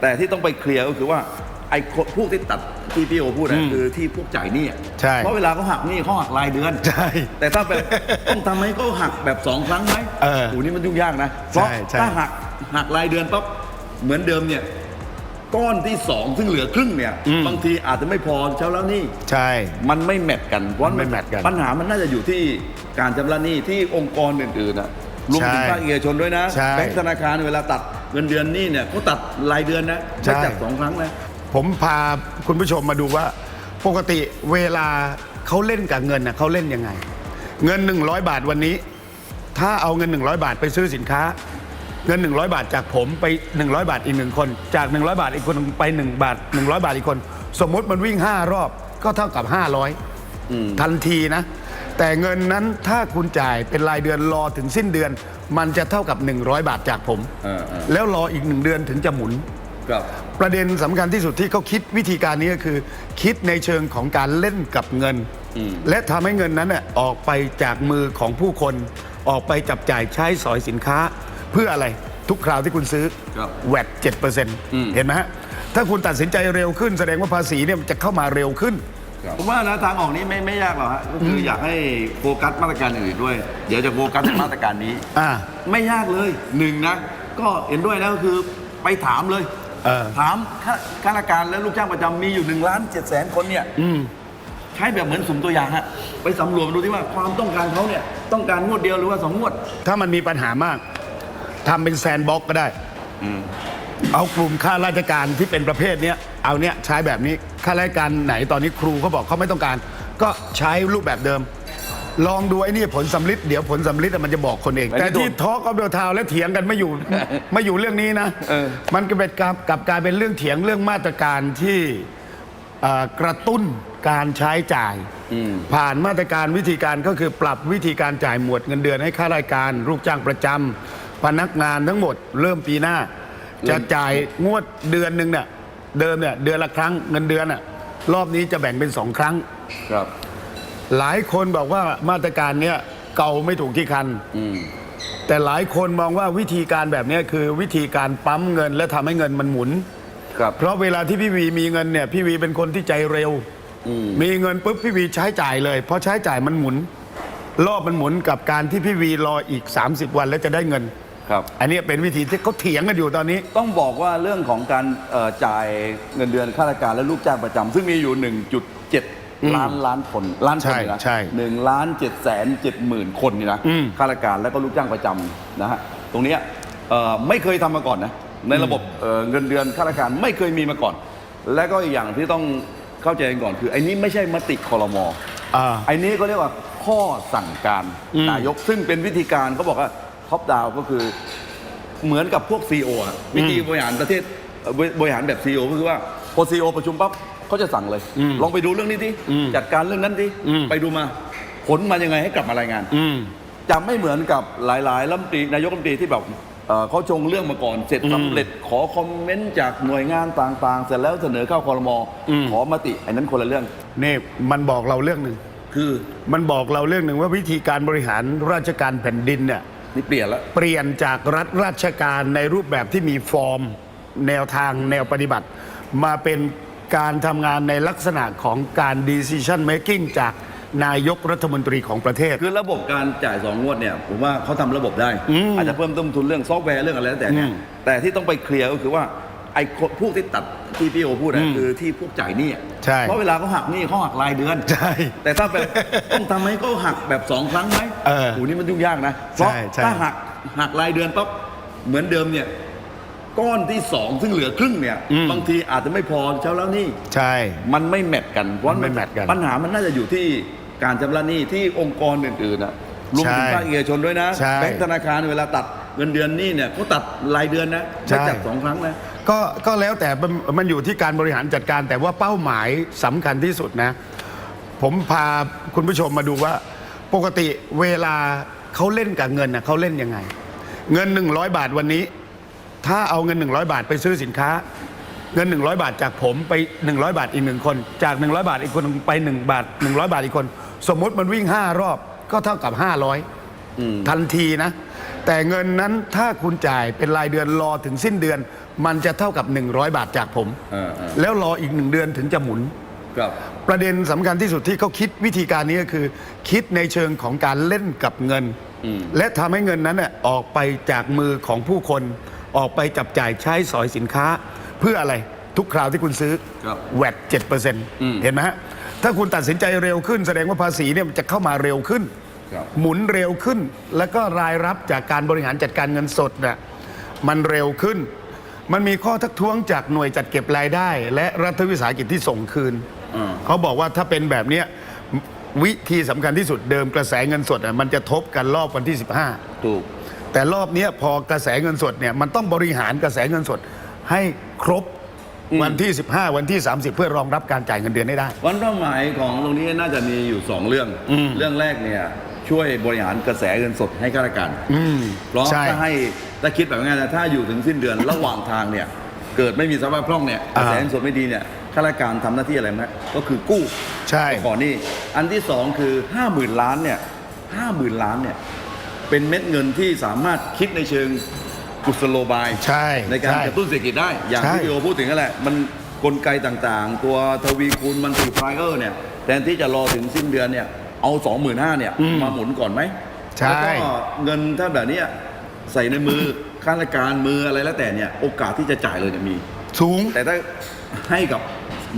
แต่ที่ต้องไปเคลียร์ก็คือว่าไอ้คนพวกที่ตัดที่พี่โอพูดอืนะมคือที่พวกจ่ายหนี้อะใช่เพราะเวลาเขาหักหนี้เขาหักรายเดือนใช่แต่ถ้าเป็นต้องทำให้เขาหักแบบสองครั้งไหมเออโหนี่มันยุ่งยากนะเพราะใช่ใช่ ถ้าหักหักรายเดือนปั๊บเหมือนเดิมเนี่ยก้อนที่สองซึ่งเหลือครึ่งเนี่ยบางทีอาจจะไม่พอเช้าแล้วหนี่ ใช่ มันไม่แมทกันเพราะมันไม่แมทกันปัญหามันน่าจะอยู่ที่การชำระหนี้ที่องค์กรอื่นๆนะรวมถึงใช่ภาคเอกชนด้วยนะใช่แบงก์ธนาคารเวลาตัด เงินเดือนหนี่เนี่ยเขาตัดรายเดือนนะใช่ไม่จัดสองครั้งนะ ผมพาคุณผู้ชมมาดูว่า ปกติเวลาเขาเล่นกับเงินนะเขาเล่นยังไง เงิน 100 บาทวันนี้ ถ้าเอาเงิน 100 บาทไปซื้อสินค้า เงิน 100 บาทจากผมไป 100 บาทอีกหนึ่งคน จาก 100 บาทอีกคนหนึ่งไป 1 บาท 100 บาทอีกคน สมมุติมันวิ่ง 5 รอบก็เท่ากับ 500ทันทีนะ แต่เงินนั้นถ้าคุณจ่ายเป็นรายเดือนรอถึงสิ้นเดือน มันจะเท่ากับ 100 บาทจากผม เออเออ แล้วรออีกหนึ่งเดือนถึงจะหมุน ครับ ประเด็นสำคัญที่สุดที่เขาคิดวิธีการนี้ก็คือ คิดในเชิงของการเล่นกับเงินอืมและทำให้เงินนั้นเน่ยออกไปจากมือของผู้คน ออกไปจับจ่ายใช้สอยสินค้า เพื่ออะไรทุกคราวที่คุณซื้อครับแวดเจ็ดเปอร์เซ็นต์เห็นไหมฮะถ้าคุณตัดสินใจเร็วขึ้นแสดงว่าภาษีเนี่ยมันจะเข้ามาเร็วขึ้น ผมว่านะทางออกนี้ไม่ไม่ยากหรอกฮะก็คือออยากให้โฟกัสมาตรการอื่นๆด้วย เดี๋ยวจะโฟกัสมาตรการนี้ อ่า ไม่ยากเลยหนึ่งนะ ก็เห็นด้วยนะก็คือไปถามเลยเออ ถามข้าข้าราชการและลูกจ้างประจำมีอยู่หนึ่งล้านเจ็ดแสนคนเนี่ย อืม ใช้แบบเหมือนสุ่มตัวอย่างฮะไปสำรวจดูที่ว่าความต้องการเขาเนี่ยต้องการงวดเดียวหรือว่าสองงวด ถ้ามันมีปัญหามากทำเป็นแซนด์บ็อกซ์ก็ได้ เอากลุ่มข้าราชการที่เป็นประเภทเนี้ยเอาเนี้ยใช้แบบนี้ข้าราชการไหนตอนนี้ครูเขาบอกเขาไม่ต้องการ ก็ใช้รูปแบบเดิม ลองดูไอ้นี่ผลสำลิดเดี๋ยวผลสำลิดมันจะบอกคนเองไอ้นี่แต่ที่โดนทอล์กออฟเดอะทาวและเถียงกันไม่อยู่ ไม่อยู่เรื่องนี้นะเออ มันก็เป็นกับกลับกลายเป็นเรื่องเถียงเรื่องมาตรการที่เอ่อกระตุ้นการใช้จ่าย ผ่านมาตรการวิธีการก็คือปรับวิธีการจ่ายหมวดเงินเดือนให้ข้าราชการลูกจ้างประจำพนักงานทั้งหมด เริ่มปีหน้า จะจ่ายงวดเดือนหนึ่งเนี่ยเดิมเนี่ยเดือนละครั้งเงินเดือนอะรอบนี้จะแบ่งเป็นสองครั้ง ครับ หลายคนบอกว่ามาตรการเนี้ยเก่าไม่ถูกที่คันแต่หลายคนมองว่าวิธีการแบบเนี้ยคือวิธีการปั๊มเงินและทำให้เงินมันหมุน ครับ เพราะเวลาที่พี่วีมีเงินเนี่ยพี่วีเป็นคนที่ใจเร็วมีเงินปุ๊บพี่วีใช้จ่ายเลยเพราะใช้จ่ายมันหมุน รอบมันหมุนกับการที่พี่วีรออีก 30 วันแล้วจะได้เงิน ครับ อันนี้เป็นวิธีที่เขาเถียงกันอยู่ตอนนี้ ต้องบอกว่าเรื่องของการเอ่อจ่ายเงินเดือนข้าราชการและลูกจ้างประจำซึ่งมีอยู่ 1.7 ล้านล้านคนล้านคนใช่นี่นะใช่หนึ่งล้านเจ็ดแสนเจ็ดหมื่นคนนี่นะอืม ข้าราชการและก็ลูกจ้างประจำนะฮะตรงเนี้ยเอ่อไม่เคยทำมาก่อนนะในระบบเอ่อเงินเดือนข้าราชการไม่เคยมีมาก่อน และก็อีกอย่างที่ต้องเข้าใจกันก่อนคือไอ้นี้ไม่ใช่มติคอรมอ อ่า ไอ้นี้ก็เรียกว่าข้อสั่งการอืมนายกซึ่งเป็นวิธีการเขาบอกว่า ท็อปดาวก็คือเหมือนกับพวก CEO อะวิธีบริหารประเทศเอ่อบริหารแบบ CEO ก็คือว่าพอ CEO ประชุมปั๊บเขาจะสั่งเลย อืมลองไปดูเรื่องนี้ที่อืมจัดการเรื่องนั้นที่อืม ไปดูมาผลมายังไงให้กลับมารายงาน อืม จะไม่เหมือนกับหลายๆรัฐมนตรีนายกรัฐมนตรีที่แบบเอ่อเขาชงเรื่องมาก่อนเสร็จอืมสำเร็จขอคอมเมนต์จากหน่วยงานต่างๆ เสร็จแล้วเสนอเข้าคอรมออืม ขอมติไอ้นั้นคนละเรื่องนี่มันบอกเราเรื่องหนึ่ง คือ มันบอกเราเรื่องหนึ่งว่าวิธีการบริหารราชการแผ่นดินเนี่ย นี่เปลี่ยนแล้ว เปลี่ยนจากรัฐราชการในรูปแบบที่มีฟอร์ม แนวทางแนวปฏิบัติ มาเป็นการทำงานในลักษณะของการ decision making จากนายกรัฐมนตรีของประเทศ คือระบบการจ่ายสองงวดเนี่ยผมว่าเขาทำระบบได้อืมอาจจะเพิ่มต้นทุนเรื่องซอฟต์แวร์เรื่องอะไรแล้วแต่เนี่ยอืมแต่ที่ต้องไปเคลียร์ก็คือว่า ไอ้คนพวกที่ตัดที่พี่โอพูดอืนะมคือที่พวกจ่ายหนี้อะใช่ เพราะเวลาเขาหักหนี้เขาหักรายเดือน ใช่ แต่ถ้าเป็น ต้องทำให้เขาหักแบบสองครั้งไหมเออโหนี่มันยุ่งยากนะ เพราะใช่ใช่ถ้าหักหักรายเดือนปั๊บเหมือนเดิมเนี่ย ก้อนที่สองซึ่งเหลือครึ่งเนี่ยบางทีอาจจะไม่พอเช้าแล้วหนี่ ใช่ มันไม่แมทกันเพราะมันไม่แมทกันปัญหามันน่าจะอยู่ที่การชำระหนี้ที่องค์กรอื่นๆนะรวมถึงใช่ภาคเอกชนด้วยนะใช่แบงก์ธนาคารเวลาตัดเงินเดือนหนี้เนี่ยเขาตัดรายเดือนนะใช่ ไม่จัดสองครั้งนะ ก็ก็แล้วแต่มันมันอยู่ที่การบริหารจัดการ แต่ว่าเป้าหมายสำคัญที่สุดนะ ผมพาคุณผู้ชมมาดูว่า ปกติเวลาเขาเล่นกับเงินนะเขาเล่นยังไง เงิน 100 บาทวันนี้ ถ้าเอาเงิน 100 บาทไปซื้อสินค้า เงิน 100 บาทจากผมไป 100 บาทอีกหนึ่งคน จาก 100 บาทอีกคนหนึ่งไป 1 บาท 100 บาทอีกคน สมมติมันวิ่ง 5 รอบก็เท่ากับ 500อืม ทันทีนะ แต่เงินนั้นถ้าคุณจ่ายเป็นรายเดือนรอถึงสิ้นเดือน มันจะเท่ากับ 100 บาทจากผม เออเออ แล้วรออีกหนึ่งเดือนถึงจะหมุน ครับ ประเด็นสำคัญที่สุดที่เขาคิดวิธีการนี้ก็คือ คิดในเชิงของการเล่นกับเงินอืมและทำให้เงินนั้นน่ะออกไปจากมือของผู้คน ออกไปจับจ่ายใช้สอยสินค้า เพื่ออะไรทุกคราวที่คุณซื้อครับแวดเจ็ดเปอร์เซ็นต์เห็นไหมฮะถ้าคุณตัดสินใจเร็วขึ้น แสดงว่าภาษีเนี่ยมันจะเข้ามาเร็วขึ้นครับ หมุนเร็วขึ้น แล้วก็รายรับจากการบริหารจัดการเงินสดน่ะมันเร็วขึ้น มันมีข้อทักท้วงจากหน่วยจัดเก็บรายได้ และรัฐวิสาหกิจที่ส่งคืนอ่าเขาบอกว่าถ้าเป็นแบบเนี้ยวิธีสำคัญที่สุดเดิมกระแสเงินสดอะมันจะทบกันรอบวันที่ถูก15แต่รอบเนี้ยพอกระแสเงินสดเนี่ยมันต้องบริหารกระแสเงินสดให้ครบอืมวันที่ 15 วันที่ 30 เพื่อรองรับการจ่ายเงินเดือนให้ได้ วันเป้าหมายของตรงนี้น่าจะมีอยู่ 2 เรื่องอืมเรื่องแรกเนี่ย ช่วยบริหารกระแสเงินสดให้ข้าราชการอืมเพราะใช่ ถ้าให้ถ้าคิดแบบง่ายๆนะถ้าอยู่ถึงสิ้นเดือนระหว่างทางเนี่ย เกิดไม่มีสภาพคล่องเนี่ยกอ่าระแสเงินสดไม่ดีเนี่ยข้าราชการทำหน้าที่อะไรไหมก็คือกู้ใช่ก่อนหนี่อันที่สองคือ5 0,000ล้านเนี่ยห้าหมื่นล้านเนี่ยเป็นเม็ดเงินที่สามารถคิดในเชิงกุศโลบาย ใช่ ในการใช่กระตุ้นเศรษฐกิจได้ อย่างใช่ที่พี่โอพูดถึงนั่นแหละ มันกลไกต่างๆ ตัวทวีคูณมันติพายเออร์เนี่ย แทนที่จะรอถึงสิ้นเดือนเนี่ย เอา25,000เนี่ยมาหมุนก่อนไหมใช่ แล้วก็เงินถ้าแบบเนี้ยใส่ในมือ ข้าราชการมืออะไรแล้วแต่เนี่ย โอกาสที่จะจ่ายเลยเนี่ยมี สูง แต่ถ้าให้กับ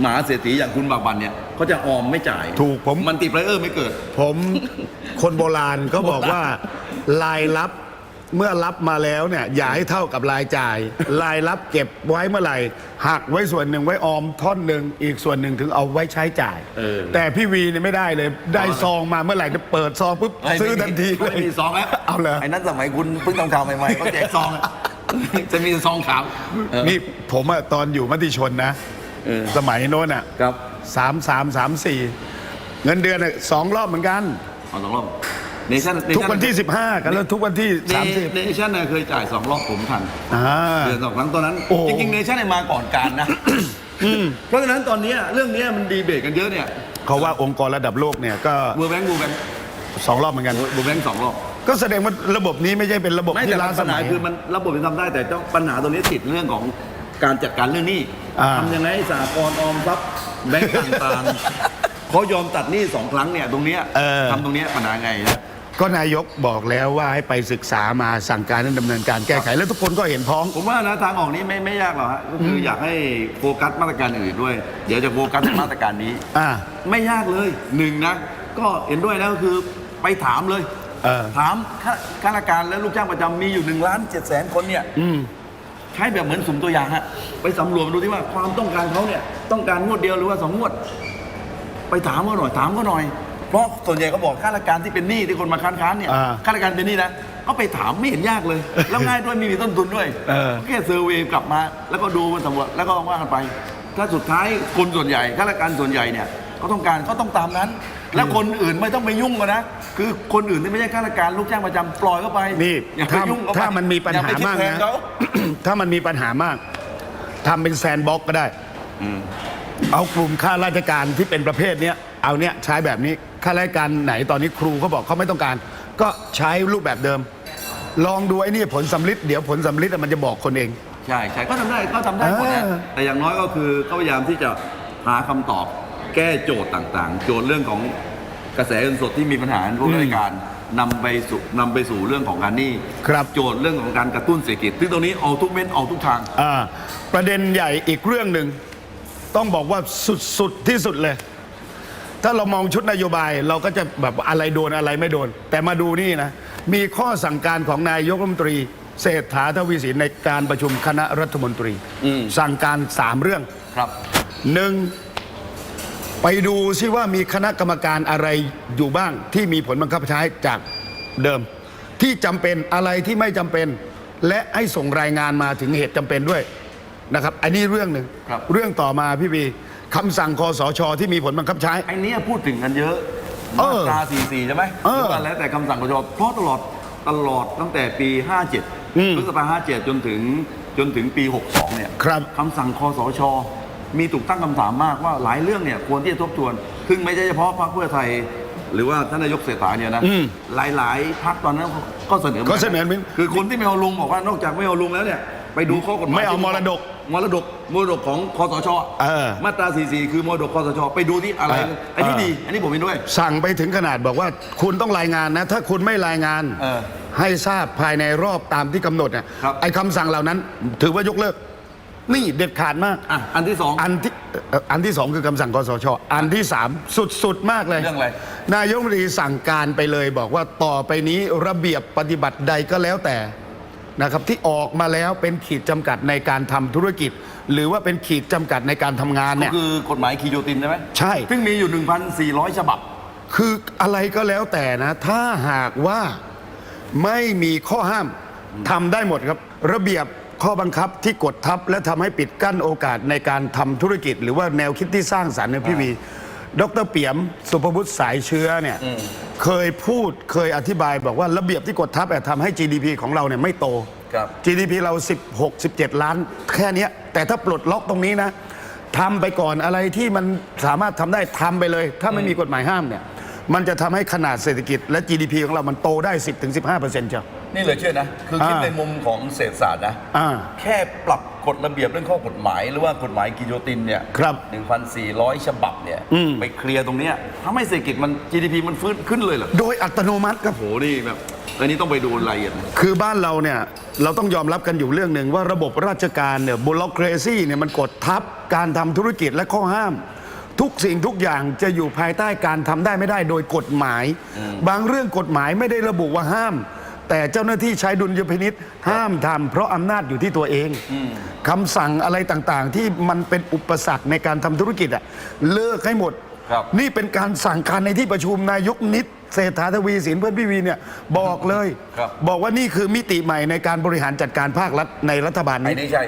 หมหาเศรษฐีอย่างคุณบากบันเนี่ยเขาจะออมไม่จ่ายถูกผม มันติพายเออร์ไม่เกิด ผม คนโบราณเขาบอกว่า รายรับ เมื่อรับมาแล้วเนี่ยอย่าให้เท่ากับรายจ่าย รายรับเก็บไว้เมื่อไหร่หักไว้ส่วนหนึ่งไว้ออมท่อนหนึ่งอีกส่วนหนึ่งถึงเอาไว้ใช้จ่าย เออ แต่พี่วีเนี่ยไม่ได้เลย ได้ซองมาเมื่อไหร่จะเปิดซองปุ๊บซื้อทันทีเลยไม่มีซองแล้วเอาเลยไอ้นั้นสมัยคุณเพิ่งทำข่าวใหม่ๆเขาแจกซองอะจะมีซองขาวเออ นี่ผมอะตอนอยู่มติชนนะเออ สมัยโน้นอะครับสามสามสามสี่เงินเดือนอะสองรอบเหมือนกัน เอาสองรอบ เนชั่นทุกวันที่ 15 กันแล้วทุกวันที่ 30 เนชั่นเคยจ่ายสองรอบผมทันอ่า เดือนสองครั้งตอนนั้น โอ้ จริงๆเนชั่นมาก่อนการนะ เพราะฉะนั้นตอนเนี้ยเรื่องเนี้ยมันดีเบตกันเยอะเนี่ยเขาว่าองค์กรระดับโลกเนี่ยก็บูแบงค์บูแบงค์สองรอบเหมือนกัน บูแบงค์สองรอบ ก็แสดงว่าระบบนี้ไม่ใช่เป็นระบบไม่ที่แต่ล้าปัสญหามัย คือมันระบบมันทำได้แต่ต้องปัญหาตรงนี้ติดเรื่องของการจัดการเรื่องหนี้อ่า ทำยังไงให้สหกรณ์ออมทรัพย์แบงก์ต่างๆเขายอมตัดหนี้สองครั้งเนี่ยตรงเนี้ยเออ ทำตรงเนี้ยปัญหาไงนะ ก็นายกบอกแล้วว่าให้ไปศึกษามาสั่งการให้ดำเนินการแก้ไข แล้วทุกคนก็เห็นพ้อง ผมว่านะทางออกนี้ไม่ไม่ยากหรอกฮะก็คือออยากให้โฟกัสมาตรการอื่นด้วย เดี๋ยวจะโฟกัสมาตรการนี้ อ่า ไม่ยากเลยหนึ่งนะก็เห็นด้วยนะก็คือไปถามเลยเออ ถามข้าข้าราชการและลูกจ้างประจำมีอยู่1นึ่งล้านเจ็ดแสนคนเนี่ย อืม ใช้แบบเหมือนสุ่มตัวอย่างฮะไปสำรวจดูที่ว่าความต้องการเขาเนี่ย ต้องการงวดเดียวหรือว่าสองงวด ไปถามเขาหน่อยถามเขาหน่อย เพราะส่วนใหญ่เขาบอกข้าราชการที่เป็นหนี้ที่คนมาค้านค้านๆเนี่ยอ่าข้าราชการเป็นหนี้นะก็ไปถามไม่เห็นยากเลย แล้วง่ายด้วยไม่มีต้นทุนด้วยเออ แค่เซอร์เวย์กลับมา แล้วก็ดูมันสำรวจแล้วก็ว่ากันไป ถ้าสุดท้ายคนส่วนใหญ่ข้าราชการส่วนใหญ่เนี่ยเขาต้องการเขาต้องตามนั้น แล้วคนอื่นไม่ต้องไปยุ่งกันนะคือคนอื่นที่ไม่ใช่ข้าราชการลูกจ้างประจำปล่อยเข้าไปนี่อย่าไปถ้ายุ่งกับถ้ามันมีปัญอย่หาไปคิดมากแทนะ เขา ถ้ามันมีปัญหามากทำเป็นแซนด์บ็อกซ์ก็ได้เอากลุ่มข้าราชการที่เป็นประเภทเนี้ยเอาเนี้ยใช้แบบนี้ ข้าราชการไหนตอนนี้ครูเขาบอกเขาไม่ต้องการ ก็ใช้รูปแบบเดิม ลองดูไอ้นี่ผลสำลิดเดี๋ยวผลสำลิดอะมันจะบอกคนเอง ใช่ใช่ก็ทำได้ก็ทำได้หมดนะเออ แต่อย่างน้อยก็คือเขาพยายามที่จะหาคำตอบแก้โจทย์ต่างๆ โจทย์เรื่องของกระแสเงินสดที่มีปัญหาในพวกราชการนำไปสู่นำไปสู่เรื่องของการหนี้ครับ โจทย์เรื่องของการกระตุ้นเศรษฐกิจซึ่งตรงนี้เอาทุกเม็ดเอาทุกทาง อ่าประเด็นใหญ่อีกเรื่องหนึ่ง ต้องบอกว่าสุด ๆ ที่สุดเลย ถ้าเรามองชุดนโยบายเราก็จะแบบอะไรโดนอะไรไม่โดน แต่มาดูนี่นะ มีข้อสั่งการของนายกรัฐมนตรี เศรษฐาทวีสินในการประชุมคณะรัฐมนตรีอืมสั่งการสามเรื่องครับหนึ่งไปดูซิว่ามีคณะกรรมการอะไรอยู่บ้างที่มีผลบังคับใช้จากเดิม ที่จำเป็นอะไรที่ไม่จำเป็น และให้ส่งรายงานมาถึงเหตุจำเป็นด้วยนะครับ อันนี้เรื่องหนึ่งครับเรื่องต่อมาพี่บี คำสั่งคอสชที่มีผลบังคับใช้ ไอ้เนี้ยพูดถึงกันเยอะเอมาอตรา44 ใช่ไหมเออหรือว่าแล้วแต่คำสั่งกจเพราะตลอดตลอดตั้งแต่ปี อืม57พฤษภา57 จนถึงจนถึงปี 62 เนี่ยครับ คำสั่งคอสช มีถูกตั้งคำถามมากว่าหลายเรื่องเนี่ยควรที่จะทบทวน ซึ่งไม่ใช่เฉพาะพรรคเพื่อไทย หรือว่าท่านนายกเศรษฐาเนี่ยนะหลายๆพักตอนนั้นก็เสนอก็เสนอเหมือน คือคนที่ไม่เอาลุงบอกว่านอกจากไม่เอาลุงแล้วเนี่ยไปดูข้อกฎหมาย ไม่เอามรดก มรดกมรดกของคอสชเออมาตรา 44 คือมรดกคอสชไปดูที่อะไร เอออันนี้เออดี อันนี้ผมเห็นด้วย สั่งไปถึงขนาดบอกว่าคุณต้องรายงานนะ ถ้าคุณไม่รายงานเออให้ทราบภายในรอบตามที่กำหนดเนี่ยครับ ไอ้คำสั่งเหล่านั้น ถือว่ายกเลิก นี่เด็ดขาดมาก อะอันที่สอง อันที่เอ่ออันที่สองคือคำสั่งคอสช อันที่สามสุดๆมากเลยเรื่องอะไร นายกรัฐมนตรีสั่งการไปเลยบอกว่าต่อไปนี้ระเบียบปฏิบัติใดก็แล้วแต่ นะครับที่ออกมาแล้วเป็นขีดจำกัดในการทำธุรกิจ หรือว่าเป็นขีดจำกัดในการทำงานก็เนี่ย คือกฎหมายคีโยตินใช่ไหมใช่ ซึ่งมีอยู่ 1,400 ฉบับ คืออะไรก็แล้วแต่นะ ถ้าหากว่าไม่มีข้อห้ามทำได้หมดครับ ระเบียบข้อบังคับที่กดทับ และทำให้ปิดกั้นโอกาสในการทำธุรกิจ หรือว่าแนวคิดที่สร้างสรรค์เนี่ยพี่วี ดรเปี่ยมสุภวุฒิสายเชื้อเนี่ยเคยพูดเคยอธิบายบอกว่าระเบียบที่กดทับอะทำให้ GDP ของเราเนี่ยไม่โต ครับ GDP เรา 16 17 ล้าน แค่เนี้ยแต่ถ้าปลดล็อกตรงนี้นะทำไปก่อนอะไรที่มันสามารถทำได้ทำไปเลย ถ้าไม่มีกฎหมายห้ามเนี่ยมันจะทำให้ขนาดเศรษฐกิจและ GDP ของเรามันโตได้ 10-15%เจ้า นี่เลยเชื่อนะ คือคิดอ่า ในมุมของเศรษฐศาสตร์นะ อ่า แค่ปรับกฎระเบียบเรื่องข้อกฎหมาย หรือว่ากฎหมายกิโยตินเนี่ยครับ1,400 ฉบับเนี่ยอืม ไปเคลียร์ตรงเนี้ยทำให้เศรษฐกิจมัน GDP มันฟื้นขึ้นเลยเหรอโดยอัตโนมัติครับ โหนี่แบบอันนี้ต้องไปดูรายละเอียดนะ คือบ้านเราเนี่ย เราต้องยอมรับกันอยู่เรื่องหนึ่งว่าระบบราชการเนี่ยบุลเครซีเนี่ยมันกดทับการทำธุรกิจและข้อห้าม ทุกสิ่งทุกอย่างจะอยู่ภายใต้การทำได้ไม่ได้โดยกฎหมาย บางเรื่องกฎหมายไม่ได้ระบุว่าห้าม แต่เจ้าหน้าที่ใช้ดุลยพินิษห้ามทำเพราะอำนาจอยู่ที่ตัวเองคำสั่งอะไรต่างๆ ที่มันเป็นอุปสรรคในการทำธุรกิจอะเลิกให้หมดครับนี่เป็นการสั่งการในที่ประชุมนายกนิดเศรษฐาทวีสินเพื่อนพี่วีเนี่ยบอกเลยครับบอกว่านี่คือมิติใหม่ในการบริหารจัดการภาครัฐในรัฐบาลไอ้นี้นี่ใช่